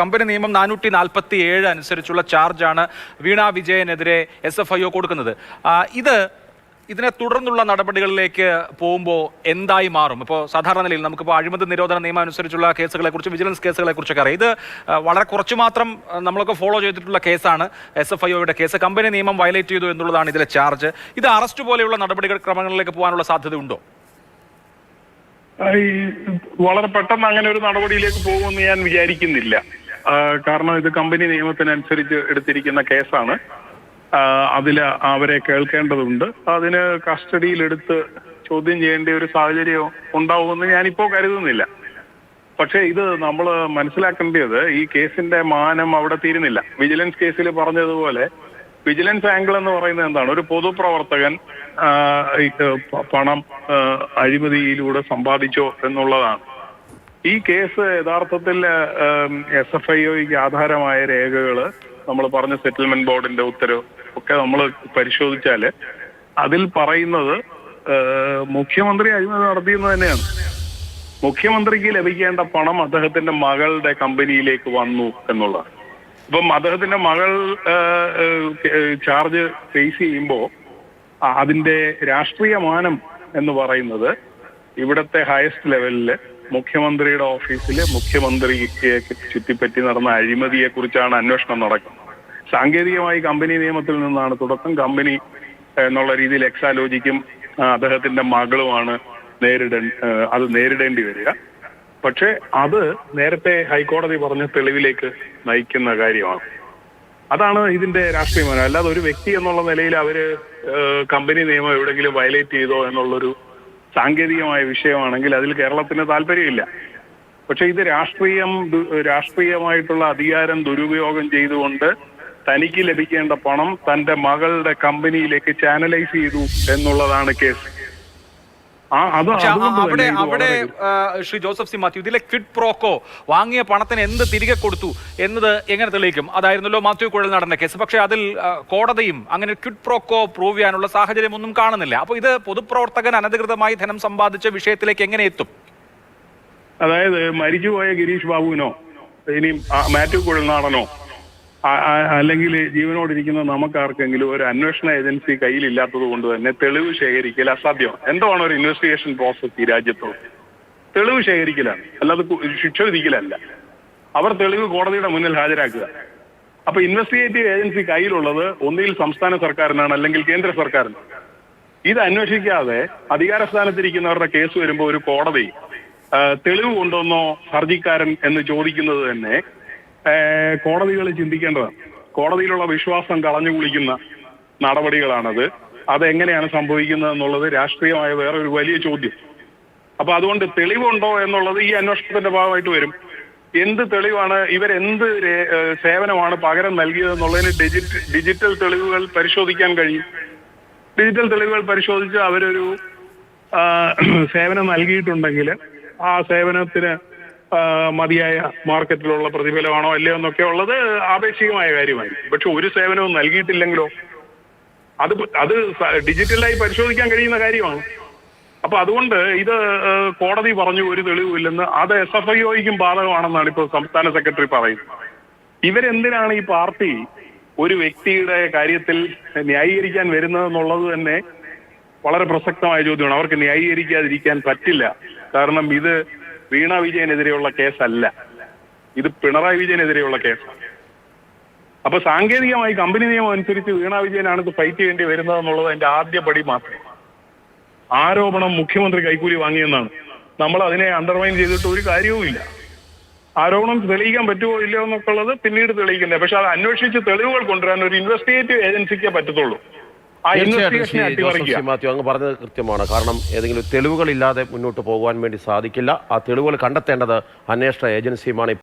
Company നിയമം നാനൂറ്റി നാൽപ്പത്തി ഏഴ് അനുസരിച്ചുള്ള ചാർജാണ് വീണ വിജയനെതിരെ എസ് എഫ് ഐ ഒ കൊടുക്കുന്നത്. ഇത് ഇതിനെ തുടർന്നുള്ള നടപടികളിലേക്ക് പോകുമ്പോൾ എന്തായി മാറും? ഇപ്പോൾ സാധാരണ നിലയിൽ നമുക്കിപ്പോൾ അഴിമതി നിരോധന നിയമം അനുസരിച്ചുള്ള കേസുകളെ കുറിച്ച് വിജിലൻസ് കേസുകളെ കുറിച്ചൊക്കെ അറിയാം. ഇത് വളരെ കുറച്ച് മാത്രം നമ്മളൊക്കെ ഫോളോ ചെയ്തിട്ടുള്ള കേസാണ് എസ് എഫ് ഐ ഒയുടെ കേസ്. കമ്പനി നിയമം വയലേറ്റ് ചെയ്തു എന്നുള്ളതാണ് ഇതിലെ ചാർജ്. ഇത് അറസ്റ്റ് പോലെയുള്ള നടപടികൾ ക്രമങ്ങളിലേക്ക് പോകാനുള്ള സാധ്യതയുണ്ടോ? വളരെ പെട്ടെന്ന് അങ്ങനെ ഒരു നടപടിയിലേക്ക് പോകുമെന്ന് ഞാൻ വിചാരിക്കുന്നില്ല. കാരണം ഇത് കമ്പനി നിയമത്തിനനുസരിച്ച് എടുത്തിരിക്കുന്ന കേസാണ്. അതിൽ അവരെ കേൾക്കേണ്ടതുണ്ട്. അതിന് കസ്റ്റഡിയിലെടുത്ത് ചോദ്യം ചെയ്യേണ്ട ഒരു സാഹചര്യം ഉണ്ടാവുമെന്ന് ഞാനിപ്പോ കരുതുന്നില്ല. പക്ഷേ ഇത് നമ്മൾ മനസ്സിലാക്കേണ്ടത് ഈ കേസിന്റെ മാനം അവിടെ തീരുന്നില്ല. വിജിലൻസ് കേസിൽ പറഞ്ഞതുപോലെ വിജിലൻസ് ആംഗിൾ എന്ന് പറയുന്നത് എന്താണ്? ഒരു പൊതുപ്രവർത്തകൻ പണം അഴിമതിയിലൂടെ സമ്പാദിച്ചോ എന്നുള്ളതാണ്. ഈ കേസ് യഥാർത്ഥത്തിൽ എസ് എഫ് ഐ ഒക്ക് ആധാരമായ രേഖകൾ നമ്മൾ പറഞ്ഞ സെറ്റിൽമെന്റ് ബോർഡിന്റെ ഉത്തരവ് ഒക്കെ നമ്മൾ പരിശോധിച്ചാൽ അതിൽ പറയുന്നത് മുഖ്യമന്ത്രി അഴിമതി നടത്തിയെന്ന് തന്നെയാണ്. മുഖ്യമന്ത്രിക്ക് ലഭിക്കേണ്ട പണം അദ്ദേഹത്തിന്റെ മകളുടെ കമ്പനിയിലേക്ക് വന്നു എന്നുള്ളതാണ്. ഇപ്പം അദ്ദേഹത്തിന്റെ മകൾ ചാർജ് ഫേസ് ചെയ്യുമ്പോൾ അതിന്റെ രാഷ്ട്രീയ മാനം എന്ന് പറയുന്നത് ഇവിടത്തെ ഹയസ്റ്റ് ലെവലിൽ മുഖ്യമന്ത്രിയുടെ ഓഫീസിൽ മുഖ്യമന്ത്രിയെ ചുറ്റിപ്പറ്റി നടന്ന അഴിമതിയെ കുറിച്ചാണ് അന്വേഷണം നടക്കുന്നത്. സാങ്കേതികമായി കമ്പനി നിയമത്തിൽ നിന്നാണ് തുടക്കം. കമ്പനി എന്നുള്ള രീതിയിൽ എക്സാലോജിക്കും അദ്ദേഹത്തിന്റെ മകളുമാണ് നേരിട അത് നേരിടേണ്ടി വരിക. പക്ഷേ അത് നേരത്തെ ഹൈക്കോടതി പറഞ്ഞ തെളിവിലേക്ക് നയിക്കുന്ന കാര്യമാണ്. അതാണ് ഇതിന്റെ രാഷ്ട്രീയമാനം അല്ലാതെ ഒരു വ്യക്തി എന്നുള്ള നിലയിൽ അവർ കമ്പനി നിയമം എവിടെങ്കിലും വയലേറ്റ് ചെയ്തോ എന്നുള്ളൊരു സാങ്കേതികമായ വിഷയമാണെങ്കിൽ അതിൽ കേരളത്തിന് താല്പര്യമില്ല. പക്ഷെ ഇത് രാഷ്ട്രീയം രാഷ്ട്രീയമായിട്ടുള്ള അധികാരം ദുരുപയോഗം ചെയ്തുകൊണ്ട് തനിക്ക് ലഭിക്കേണ്ട പണം തന്റെ മകളുടെ കമ്പനിയിലേക്ക് ചാനലൈസ് ചെയ്തു എന്നുള്ളതാണ് കേസ് ആ അത് പക്ഷെ ആ- അതുകൊണ്ട് അവിടെ അവിടെ ശ്രീ ജോസഫ് സി മാത്യു ഇതിലെ ക്വിഡ് പ്രോക്കോ വാങ്ങിയ പണത്തിന് എന്ത് തിരികെ കൊടുത്തു എന്നത് എങ്ങനെ തെളിയിക്കും? അതായിരുന്നല്ലോ മാത്യു കുഴൽ നടന്ന കേസ്. പക്ഷേ അതിൽ കോടതിയും അങ്ങനെ ക്വിഡ് പ്രോക്കോ പ്രൂവ് ചെയ്യാനുള്ള സാഹചര്യം ഒന്നും കാണുന്നില്ല. അപ്പോൾ ഇത് പൊതുപ്രവർത്തകൻ അനധികൃതമായി ധനം സമ്പാദിച്ച വിഷയത്തിലേക്ക് എങ്ങനെ എത്തും? അതായത് മരിച്ചുപോയ ഗിരീഷ് ബാബുവിനോ ഇനി മാത്യു കുഴൽനാടനോ അല്ലെങ്കിൽ ജീവനോടിരിക്കുന്ന നമുക്കാർക്കെങ്കിലും ഒരു അന്വേഷണ ഏജൻസി കയ്യിലില്ലാത്തത് കൊണ്ട് തന്നെ തെളിവ് ശേഖരിക്കൽ അസാധ്യം എന്താണ് ഒരു ഇൻവെസ്റ്റിഗേഷൻ പ്രോസസ് ഈ രാജ്യത്തോ? തെളിവ് ശേഖരിക്കലാണ്. അല്ലാതെ ശിക്ഷ വിധിക്കലല്ല. അവർ തെളിവ് കോടതിയുടെ മുന്നിൽ ഹാജരാക്കുക. അപ്പൊ ഇൻവെസ്റ്റിഗേറ്റീവ് ഏജൻസി കയ്യിലുള്ളത് ഒന്നിൽ സംസ്ഥാന സർക്കാരിനാണ് അല്ലെങ്കിൽ കേന്ദ്ര സർക്കാരിന് ഇത് അന്വേഷിക്കാതെ അധികാര സ്ഥാനത്തിരിക്കുന്നവരുടെ കേസ് വരുമ്പോൾ ഒരു കോടതി തെളിവ് കൊണ്ടുവന്നോ ഹർജിക്കാരൻ എന്ന് ചോദിക്കുന്നത് തന്നെ കോടതികൾ ചിന്തിക്കേണ്ടതാണ്. കോടതിയിലുള്ള വിശ്വാസം കളഞ്ഞു കുളിക്കുന്ന നടപടികളാണത്. അതെങ്ങനെയാണ് സംഭവിക്കുന്നത് എന്നുള്ളത് രാഷ്ട്രീയമായ വേറെ ഒരു വലിയ ചോദ്യം. അപ്പൊ അതുകൊണ്ട് തെളിവുണ്ടോ എന്നുള്ളത് ഈ അന്വേഷണത്തിന്റെ ഭാഗമായിട്ട് വരും. എന്ത് തെളിവാണ് ഇവരെന്ത് സേവനമാണ് പകരം നൽകിയതെന്നുള്ളതിന് ഡിജിറ്റ് ഡിജിറ്റൽ തെളിവുകൾ പരിശോധിക്കാൻ കഴിയും. ഡിജിറ്റൽ തെളിവുകൾ പരിശോധിച്ച് അവരൊരു സേവനം നൽകിയിട്ടുണ്ടെങ്കിൽ ആ സേവനത്തിന് മതിയായ മാർക്കറ്റിലുള്ള പ്രതിഫലമാണോ അല്ലയോ എന്നൊക്കെ ഉള്ളത് ആപേക്ഷികമായ കാര്യമായി പക്ഷെ ഒരു സേവനവും നൽകിയിട്ടില്ലെങ്കിലോ? അത് അത് ഡിജിറ്റലായി പരിശോധിക്കാൻ കഴിയുന്ന കാര്യമാണ്. അപ്പൊ അതുകൊണ്ട് ഇത് കോടതി പറഞ്ഞു ഒരു തെളിവില്ലെന്ന് അത് എസ് എഫ് ഐ ബാധകമാണെന്നാണ് ഇപ്പോൾ സംസ്ഥാന സെക്രട്ടറി പറയുന്നത്. ഇവരെന്തിനാണ് ഈ പാർട്ടി ഒരു വ്യക്തിയുടെ കാര്യത്തിൽ ന്യായീകരിക്കാൻ വരുന്നതെന്നുള്ളത് തന്നെ വളരെ പ്രസക്തമായ ചോദ്യമാണ്. അവർക്ക് ന്യായീകരിക്കാതിരിക്കാൻ പറ്റില്ല. കാരണം ഇത് വീണ വിജയനെതിരെയുള്ള കേസല്ല. ഇത് പിണറായി വിജയനെതിരെയുള്ള കേസാണ് അപ്പൊ സാങ്കേതികമായി കമ്പനി നിയമം അനുസരിച്ച് വീണ വിജയനാണ് ഇത് ഫൈറ്റ് ചെയ്യേണ്ടി വരുന്നത് എന്നുള്ളത് അതിന്റെ ആദ്യ പടി മാത്രം. ആരോപണം മുഖ്യമന്ത്രി കൈക്കൂലി വാങ്ങിയെന്നാണ്. നമ്മൾ അതിനെ അണ്ടർമൈൻ ചെയ്തിട്ട് ഒരു കാര്യവുമില്ല ആരോപണം തെളിയിക്കാൻ പറ്റുമോ ഇല്ലയോ എന്നൊക്കെ ഉള്ളത് പിന്നീട് തെളിയിക്കുന്നത് പക്ഷെ അത് അന്വേഷിച്ച് തെളിവുകൾ കൊണ്ടുവരാൻ ഒരു ഇൻവെസ്റ്റിഗേറ്റീവ് ഏജൻസിക്കേ പറ്റത്തുള്ളൂ. തീർച്ചയായിട്ടും മാത്യു അങ്ങ് പറഞ്ഞത് കൃത്യമാണ്. കാരണം ഏതെങ്കിലും തെളിവുകളില്ലാതെ മുന്നോട്ട് പോകുവാൻ വേണ്ടി സാധിക്കില്ല. ആ തെളിവുകൾ കണ്ടെത്തേണ്ടത് അന്വേഷണ ഏജൻസിയുമാണ്.